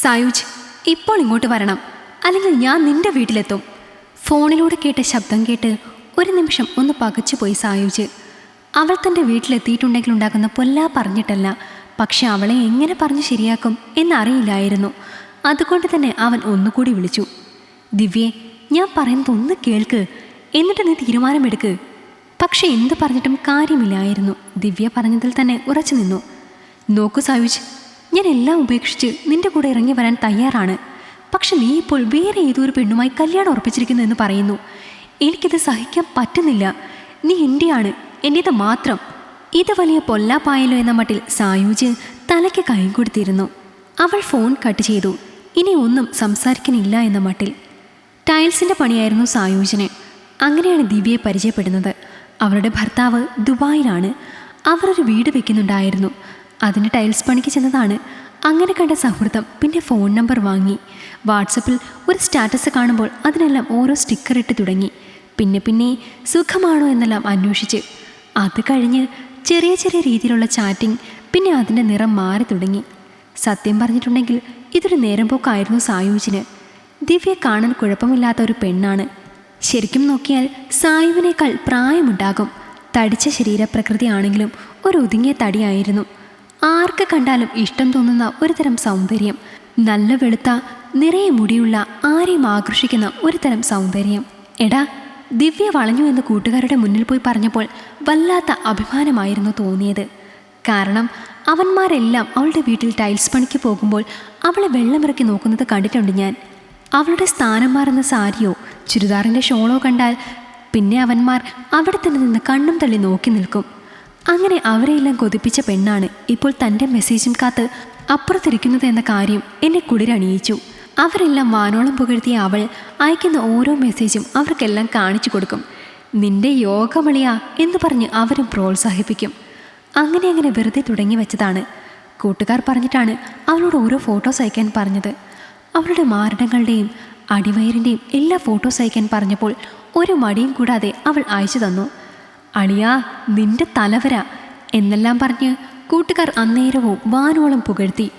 സായുജ് ഇപ്പോൾ ഇങ്ങോട്ട് വരണം. അല്ലെങ്കിൽ ഞാൻ നിന്റെ വീട്ടിലെത്തും. ഫോണിലൂടെ കേട്ട ശബ്ദം കേട്ട് ഒരു നിമിഷം ഒന്ന് പകച്ചുപോയി സായുജ്. അവൾ തന്റെ വീട്ടിലെത്തിയിട്ടുണ്ടെങ്കിൽ ഉണ്ടാകുന്ന പൊല്ലാ പറഞ്ഞിട്ടല്ല. പക്ഷെ അവളെ എങ്ങനെ പറഞ്ഞ് ശരിയാക്കും എന്നറിയില്ലായിരുന്നു. അതുകൊണ്ട് തന്നെ അവൻ ഒന്നുകൂടി വിളിച്ചു. ദിവ്യെ ഞാൻ പറയുന്നത് ഒന്ന് കേൾക്ക്. എന്നിട്ട് നീ തീരുമാനമെടുക്ക്. പക്ഷെ എന്ത് പറഞ്ഞിട്ടും കാര്യമില്ലായിരുന്നു. ദിവ്യ പറഞ്ഞതിൽ തന്നെ ഉറച്ചു നിന്നു. നോക്കൂ സായുജ് ഞാൻ എല്ലാം ഉപേക്ഷിച്ച് നിന്റെ കൂടെ ഇറങ്ങി വരാൻ തയ്യാറാണ്. പക്ഷെ നീ ഇപ്പോൾ വേറെ ഏതൊരു പെണ്ണുമായി കല്യാണം ഉറപ്പിച്ചിരിക്കുന്നു എന്ന് പറയുന്നു. എനിക്കിത് സഹിക്കാൻ പറ്റുന്നില്ല. നീ എന്റെയാണ് എന്റേത് മാത്രം. ഇത് വലിയ പൊല്ലാപ്പായല്ലോ എന്ന മട്ടിൽ സായൂജ് തലയ്ക്ക് കൈ കൊടുത്തിരുന്നു. അവൾ ഫോൺ കട്ട് ചെയ്തു. ഇനി ഒന്നും സംസാരിക്കാനില്ല എന്ന മട്ടിൽ. ടൈൽസിന്റെ പണിയായിരുന്നു സായൂജിന്. അങ്ങനെയാണ് ദിവ്യയെ പരിചയപ്പെടുന്നത്. അവരുടെ ഭർത്താവ് ദുബായിലാണ്. അവരൊരു വീട് വെക്കുന്നുണ്ടായിരുന്നു. അതിന് ടൈൽസ് പണിക്ക് ചെന്നതാണ്. അങ്ങനെ കണ്ട സൗഹൃദം പിന്നെ ഫോൺ നമ്പർ വാങ്ങി. വാട്സപ്പിൽ ഒരു സ്റ്റാറ്റസ് കാണുമ്പോൾ അതിനെല്ലാം ഓരോ സ്റ്റിക്കർ ഇട്ട് തുടങ്ങി. പിന്നെ പിന്നെ സുഖമാണോ എന്നെല്ലാം അന്വേഷിച്ച്. അത് കഴിഞ്ഞ് ചെറിയ ചെറിയ രീതിയിലുള്ള ചാറ്റിംഗ് പിന്നെ അതിന്റെ നിറം മാറി തുടങ്ങി. സത്യം പറഞ്ഞിട്ടുണ്ടെങ്കിൽ ഇതൊരു നേരം പോക്കായിരുന്നു സായൂജിന് ദിവ്യ കാണാൻ കുഴപ്പമില്ലാത്ത ഒരു പെണ്ണാണ്. ശരിക്കും നോക്കിയാൽ സായുവിനേക്കാൾ പ്രായമുണ്ടാകും. തടിച്ച ശരീരപ്രകൃതിയാണെങ്കിലും ഒരു ഒതുങ്ങിയ തടിയായിരുന്നു. ആർക്ക് കണ്ടാലും ഇഷ്ടം തോന്നുന്ന ഒരുതരം സൗന്ദര്യം. നല്ല വെളുത്ത നിറയെ മുടിയുള്ള ആരെയും ആകർഷിക്കുന്ന ഒരുതരം സൗന്ദര്യം. എടാ ദിവ്യ വളഞ്ഞു എന്ന് കൂട്ടുകാരുടെ മുന്നിൽ പോയി പറഞ്ഞപ്പോൾ വല്ലാത്ത അഭിമാനമായിരുന്നു തോന്നിയത്. കാരണം അവന്മാരെല്ലാം അവളുടെ വീട്ടിൽ ടൈൽസ് പണിക്ക് പോകുമ്പോൾ അവളെ വെള്ളമിറക്കി നോക്കുന്നത് കണ്ടിട്ടുണ്ട് ഞാൻ. അവളുടെ സ്ഥാനം മാറുന്ന സാരിയോ ചുരിദാറിന്റെ ഷോളോ കണ്ടാൽ പിന്നെ അവന്മാർ അവിടെ തന്നെ നിന്ന് കണ്ണും തള്ളി നോക്കി നിൽക്കും. അങ്ങനെ അവരെയെല്ലാം കൊതിപ്പിച്ച പെണ്ണാണ് ഇപ്പോൾ തന്റെ മെസ്സേജും കാത്ത് അപ്പുറത്തിരിക്കുന്നത് എന്ന കാര്യം എന്നെ കുടിരണിയിച്ചു അവരെല്ലാം വാനോളം പുകഴ്ത്തിയ അവൾ അയക്കുന്ന ഓരോ മെസ്സേജും അവർക്കെല്ലാം കാണിച്ചു കൊടുക്കും. നിന്റെ യോഗമളിയാ എന്ന് പറഞ്ഞ് അവരും പ്രോത്സാഹിപ്പിക്കും. അങ്ങനെ അങ്ങനെ വെറുതെ തുടങ്ങി വെച്ചതാണ്. കൂട്ടുകാർ പറഞ്ഞിട്ടാണ് അവളോട് ഓരോ ഫോട്ടോസ് അയക്കാൻ പറഞ്ഞത്. അവളുടെ മാരണങ്ങളുടെയും അടിവയറിന്റെയും എല്ലാ ഫോട്ടോസ് അയക്കാൻ പറഞ്ഞപ്പോൾ ഒരു മടിയും കൂടാതെ അവൾ അയച്ചു തന്നു. അളിയാ നിന്റെ തലവര എന്നെല്ലാം പറഞ്ഞ് കൂട്ടുകാർ അന്നേരവും വാനോളം പുകഴ്ത്തി.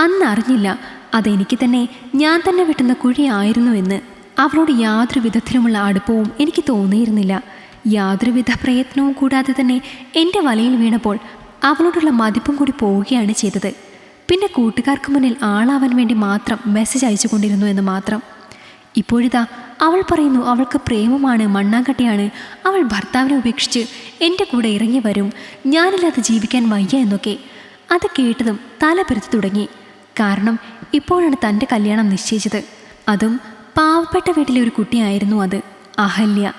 അന്നറിഞ്ഞില്ല അതെനിക്ക് തന്നെ ഞാൻ തന്നെ വെട്ടുന്ന കുഴിയായിരുന്നു എന്ന്. അവളോട് യാതൊരു വിധത്തിലുമുള്ള അടുപ്പവും എനിക്ക് തോന്നിയിരുന്നില്ല. യാതൊരുവിധ പ്രയത്നവും കൂടാതെ തന്നെ എന്റെ വലയിൽ വീണപ്പോൾ അവളോടുള്ള മതിപ്പും കൂടി പോവുകയാണ് ചെയ്തത്. പിന്നെ കൂട്ടുകാർക്ക് മുന്നിൽ ആളാവാൻ വേണ്ടി മാത്രം മെസ്സേജ് അയച്ചുകൊണ്ടിരുന്നു എന്ന് മാത്രം. ഇപ്പോഴിതാ അവൾ പറയുന്നു അവൾക്ക് പ്രേമമാണ് മണ്ണാങ്കട്ടിയാണ്. അവൾ ഭർത്താവിനെ ഉപേക്ഷിച്ച് എന്റെ കൂടെ ഇറങ്ങി വരും. ഞാനില്ലാതെ ജീവിക്കാൻ വയ്യ എന്നൊക്കെ. അത് കേട്ടതും തല പെരുത്തു തുടങ്ങി. കാരണം ഇപ്പോഴാണ് തന്റെ കല്യാണം നിശ്ചയിച്ചത്. അതും പാവപ്പെട്ട വീട്ടിലെ ഒരു കുട്ടിയായിരുന്നു അത് അഹല്യ.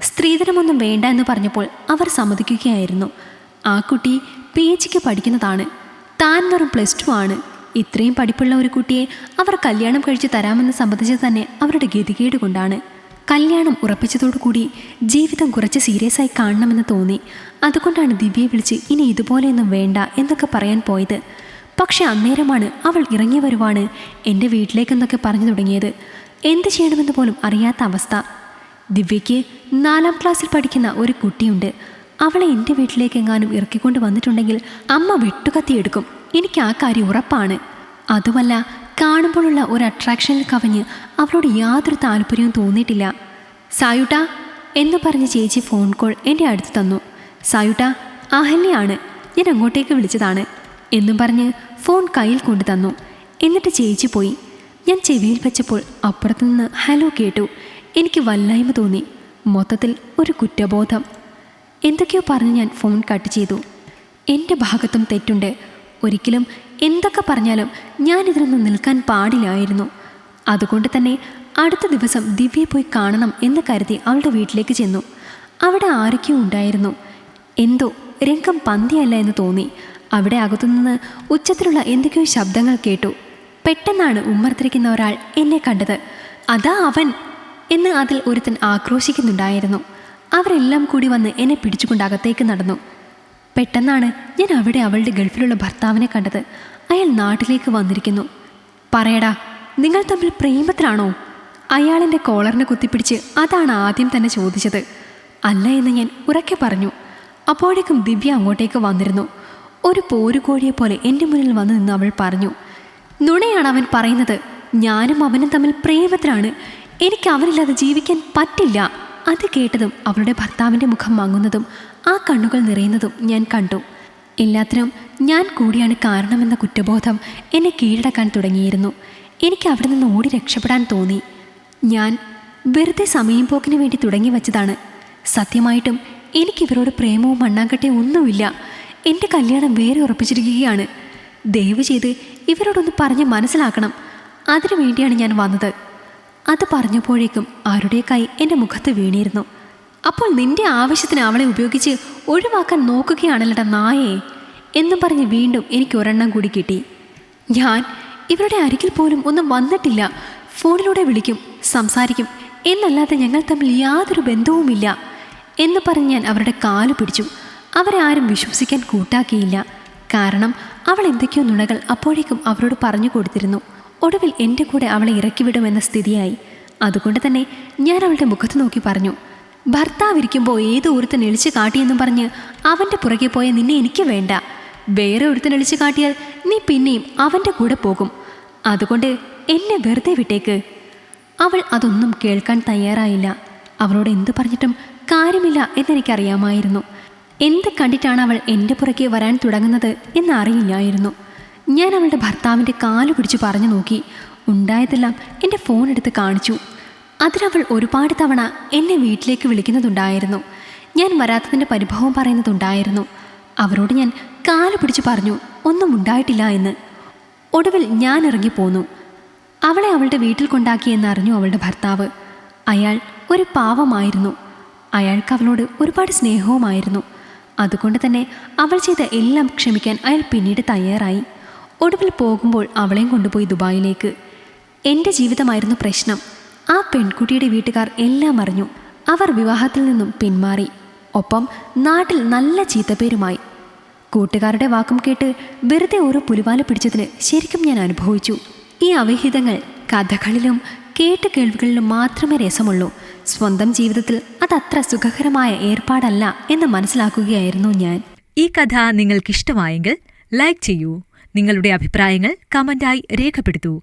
സ്ത്രീധനമൊന്നും വേണ്ട എന്ന് പറഞ്ഞപ്പോൾ അവർ സമ്മതിക്കുകയായിരുന്നു. ആ കുട്ടി പി. എച്ചിക്ക് പഠിക്കുന്നതാണ്. താൻ വെറും പ്ലസ് ടു ആണ്. ഇത്രയും പഠിപ്പുള്ള ഒരു കുട്ടിയെ അവർ കല്യാണം കഴിച്ചു തരാമെന്ന് സംബന്ധിച്ചത് തന്നെ അവരുടെ ഗതികേട് കൊണ്ടാണ്. കല്യാണം ഉറപ്പിച്ചതോടുകൂടി ജീവിതം കുറച്ച് സീരിയസ് ആയി കാണണമെന്ന് തോന്നി. അതുകൊണ്ടാണ് ദിവ്യയെ വിളിച്ച് ഇനി ഇതുപോലെയൊന്നും വേണ്ട എന്നൊക്കെ പറയാൻ പോയത്. പക്ഷെ അന്നേരമാണ് അവൾ ഇറങ്ങി വരുവാണ് എന്റെ വീട്ടിലേക്കെന്നൊക്കെ പറഞ്ഞു തുടങ്ങിയത്. എന്ത് ചെയ്യണമെന്ന് പോലും അറിയാത്ത അവസ്ഥ. ദിവ്യയ്ക്ക് നാലാം ക്ലാസ്സിൽ പഠിക്കുന്ന ഒരു കുട്ടിയുണ്ട്. അവളെ എന്റെ വീട്ടിലേക്ക് എങ്ങാനും ഇറക്കിക്കൊണ്ട് വന്നിട്ടുണ്ടെങ്കിൽ അമ്മ വെട്ടുകത്തിയെടുക്കും. എനിക്ക് ആ കാര്യം ഉറപ്പാണ്. അതുമല്ല കാണുമ്പോഴുള്ള ഒരു അട്രാക്ഷനിൽ കവിഞ്ഞ് അവളോട് യാതൊരു താല്പര്യവും തോന്നിയിട്ടില്ല. സായുട്ട എന്ന് പറഞ്ഞ് ചേച്ചി ഫോൺ കോൾ എന്റെ അടുത്ത് തന്നു. സായുട്ട അഹല്യാണ് ഞാൻ അങ്ങോട്ടേക്ക് വിളിച്ചതാണ് എന്നും പറഞ്ഞ് ഫോൺ കയ്യിൽ കൊണ്ടു തന്നു. എന്നിട്ട് ചേച്ചി പോയി. ഞാൻ ചെവിയിൽ വെച്ചപ്പോൾ അപ്പുറത്തുനിന്ന് ഹലോ കേട്ടു. എനിക്ക് വല്ലായ്മ തോന്നി. മൊത്തത്തിൽ ഒരു കുറ്റബോധം. എന്തൊക്കെയോ പറഞ്ഞ് ഞാൻ ഫോൺ കട്ട് ചെയ്തു. എന്റെ ഭാഗത്തും തെറ്റുണ്ട്. ഒരിക്കലും എന്തൊക്കെ പറഞ്ഞാലും ഞാൻ ഇതിനൊന്നും നിൽക്കാൻ പാടില്ലായിരുന്നു. അതുകൊണ്ട് തന്നെ അടുത്ത ദിവസം ദിവ്യയെ പോയി കാണണം എന്ന് കരുതി അവളുടെ വീട്ടിലേക്ക് ചെന്നു. അവിടെ ആരൊക്കെയോ ഉണ്ടായിരുന്നു. എന്തോ രംഗം പന്തിയല്ല എന്ന് തോന്നി. അവിടെ അകത്തുനിന്ന് ഉച്ചത്തിലുള്ള എന്തൊക്കെയോ ശബ്ദങ്ങൾ കേട്ടു. പെട്ടെന്നാണ് ഉമ്മർത്തിരിക്കുന്ന ഒരാൾ എന്നെ കണ്ടത്. അതാ അവൻ എന്ന് അതിൽ ഒരുത്തൻ ആക്രോശിക്കുന്നുണ്ടായിരുന്നു. അവരെല്ലാം കൂടി വന്ന് എന്നെ പിടിച്ചുകൊണ്ട് അകത്തേക്ക് നടന്നു. പെട്ടെന്നാണ് ഞാൻ അവിടെ അവളുടെ ഗൾഫിലുള്ള ഭർത്താവിനെ കണ്ടത്. അയാൾ നാട്ടിലേക്ക് വന്നിരിക്കുന്നു. പറയടാ നിങ്ങൾ തമ്മിൽ പ്രേമത്തിലാണോ? അയാളെന്റെ കോളറിനെ കുത്തിപ്പിടിച്ച് അതാണ് ആദ്യം തന്നെ ചോദിച്ചത്. അല്ല എന്ന് ഞാൻ ഉറക്കെ പറഞ്ഞു. അപ്പോഴേക്കും ദിവ്യ അങ്ങോട്ടേക്ക് വന്നിരുന്നു. ഒരു പോരുകോഴിയെ പോലെ എന്റെ മുന്നിൽ വന്നു നിന്ന് അവൾ പറഞ്ഞു നുണയാണ് അവൻ പറയുന്നത്. ഞാനും അവനും തമ്മിൽ പ്രേമത്തിലാണ്. എനിക്ക് അവനില്ലാതെ ജീവിക്കാൻ പറ്റില്ല. അത് കേട്ടതും അവളുടെ ഭർത്താവിന്റെ മുഖം മങ്ങുന്നതും ആ കണ്ണുകൾ നിറയുന്നതും ഞാൻ കണ്ടു. എല്ലാത്തിനും ഞാൻ കൂടിയാണ് കാരണമെന്ന കുറ്റബോധം എന്നെ കീഴടക്കാൻ തുടങ്ങിയിരുന്നു. എനിക്ക് അവിടെ നിന്ന് ഓടി രക്ഷപ്പെടാൻ തോന്നി. ഞാൻ വെറുതെ സമയം പോക്കിന് വേണ്ടി തുടങ്ങി വച്ചതാണ്. സത്യമായിട്ടും എനിക്കിവരോട് പ്രേമവും മണ്ണാങ്കട്ടയും ഒന്നുമില്ല. എന്റെ കല്യാണം വേറെ ഉറപ്പിച്ചിരിക്കുകയാണ്. ദയവ് ചെയ്ത് ഇവരോടൊന്ന് പറഞ്ഞ് മനസ്സിലാക്കണം. അതിനു വേണ്ടിയാണ് ഞാൻ വന്നത്. അത് പറഞ്ഞപ്പോഴേക്കും ആരുടെ കൈ എന്റെ മുഖത്ത് വീണിരുന്നു. അപ്പോൾ നിന്റെ ആവശ്യത്തിന് അവളെ ഉപയോഗിച്ച് ഒഴിവാക്കാൻ നോക്കുകയാണല്ലട നായേ എന്നും പറഞ്ഞ് വീണ്ടും എനിക്ക് ഒരെണ്ണം കൂടി കിട്ടി. ഞാൻ ഇവരുടെ അരികിൽ പോലും ഒന്നും വന്നിട്ടില്ല. ഫോണിലൂടെ വിളിക്കും സംസാരിക്കും. എന്നല്ലാതെ ഞങ്ങൾ തമ്മിൽ യാതൊരു ബന്ധവുമില്ല. എന്ന് പറഞ്ഞ് ഞാൻ അവരുടെ കാൽ പിടിച്ചു. അവരെ ആരും വിശ്വസിക്കാൻ കൂട്ടാക്കിയില്ല. കാരണം അവൾ എന്തൊക്കെയോ നുണകൾ അപ്പോഴേക്കും അവരോട് പറഞ്ഞു കൊടുത്തിരുന്നു. ഒടുവിൽ എന്റെ കൂടെ അവളെ ഇറക്കിവിടുമെന്ന സ്ഥിതിയായി. അതുകൊണ്ട് തന്നെ ഞാൻ അവളുടെ മുഖത്ത് നോക്കി പറഞ്ഞു. ഭർത്താവിരിക്കുമ്പോൾ ഏത് ഒരുത്തൻ എളിച്ചു കാട്ടിയെന്നും പറഞ്ഞ് അവന്റെ പുറകെ പോയ നിന്നെ എനിക്ക് വേണ്ട. വേറെ ഒരുത്തൻ എളിച്ചു കാട്ടിയാൽ നീ പിന്നെയും അവന്റെ കൂടെ പോകും. അതുകൊണ്ട് എന്നെ വെറുതെ വിട്ടേക്ക്. അവൾ അതൊന്നും കേൾക്കാൻ തയ്യാറായില്ല. അവളോട് എന്ത് പറഞ്ഞിട്ടും കാര്യമില്ല എന്നെനിക്കറിയാമായിരുന്നു. എന്ത് കണ്ടിട്ടാണ് അവൾ എന്റെ പുറകെ വരാൻ തുടങ്ങുന്നത് എന്നറിയില്ലായിരുന്നു. ഞാൻ അവളുടെ ഭർത്താവിന്റെ കാലു പിടിച്ച് പറഞ്ഞു നോക്കി. ഉണ്ടായതെല്ലാം എന്റെ ഫോൺ എടുത്ത് കാണിച്ചു. അതിനവൾ ഒരുപാട് തവണ എന്നെ വീട്ടിലേക്ക് വിളിക്കുന്നതുണ്ടായിരുന്നു. ഞാൻ വരാത്തതിന്റെ പരിഭവം പറയുന്നതുണ്ടായിരുന്നു. അവരോട് ഞാൻ കാൽ പിടിച്ച് പറഞ്ഞു ഒന്നും ഉണ്ടായിട്ടില്ല എന്ന്. ഒടുവിൽ ഞാൻ ഇറങ്ങിപ്പോന്നു അവളെ അവളുടെ വീട്ടിൽ കൊണ്ടാക്കിയെന്ന് അറിഞ്ഞു അവളുടെ ഭർത്താവ്. അയാൾ ഒരു പാവമായിരുന്നു. അയാൾക്ക് അവളോട് ഒരുപാട് സ്നേഹവുമായിരുന്നു. അതുകൊണ്ട് തന്നെ അവൾ ചെയ്ത എല്ലാം ക്ഷമിക്കാൻ അയാൾ പിന്നീട് തയ്യാറായി. ഒടുവിൽ പോകുമ്പോൾ അവളെയും കൊണ്ടുപോയി ദുബായിലേക്ക്. എന്റെ ജീവിതമായിരുന്നു പ്രശ്നം. ആ പെൺകുട്ടിയുടെ വീട്ടുകാർ എല്ലാം അറിഞ്ഞു. അവർ വിവാഹത്തിൽ നിന്നും പിന്മാറി. ഒപ്പം നാട്ടിൽ നല്ല ചീത്തപ്പേരുമായി. കൂട്ടുകാരുടെ വാക്കും കേട്ട് വെറുതെ ഓരോ പുലിവാല പിടിച്ചതിന് ശരിക്കും ഞാൻ അനുഭവിച്ചു. ഈ അവിഹിതങ്ങൾ കഥകളിലും കേട്ട് കേൾവികളിലും മാത്രമേ രസമുള്ളൂ. സ്വന്തം ജീവിതത്തിൽ അതത്ര സുഖകരമായ ഏർപ്പാടല്ല എന്ന് മനസ്സിലാക്കുകയായിരുന്നു ഞാൻ. ഈ കഥ നിങ്ങൾക്കിഷ്ടമായെങ്കിൽ ലൈക്ക് ചെയ്യൂ. നിങ്ങളുടെ അഭിപ്രായങ്ങൾ കമന്റായി രേഖപ്പെടുത്തൂ.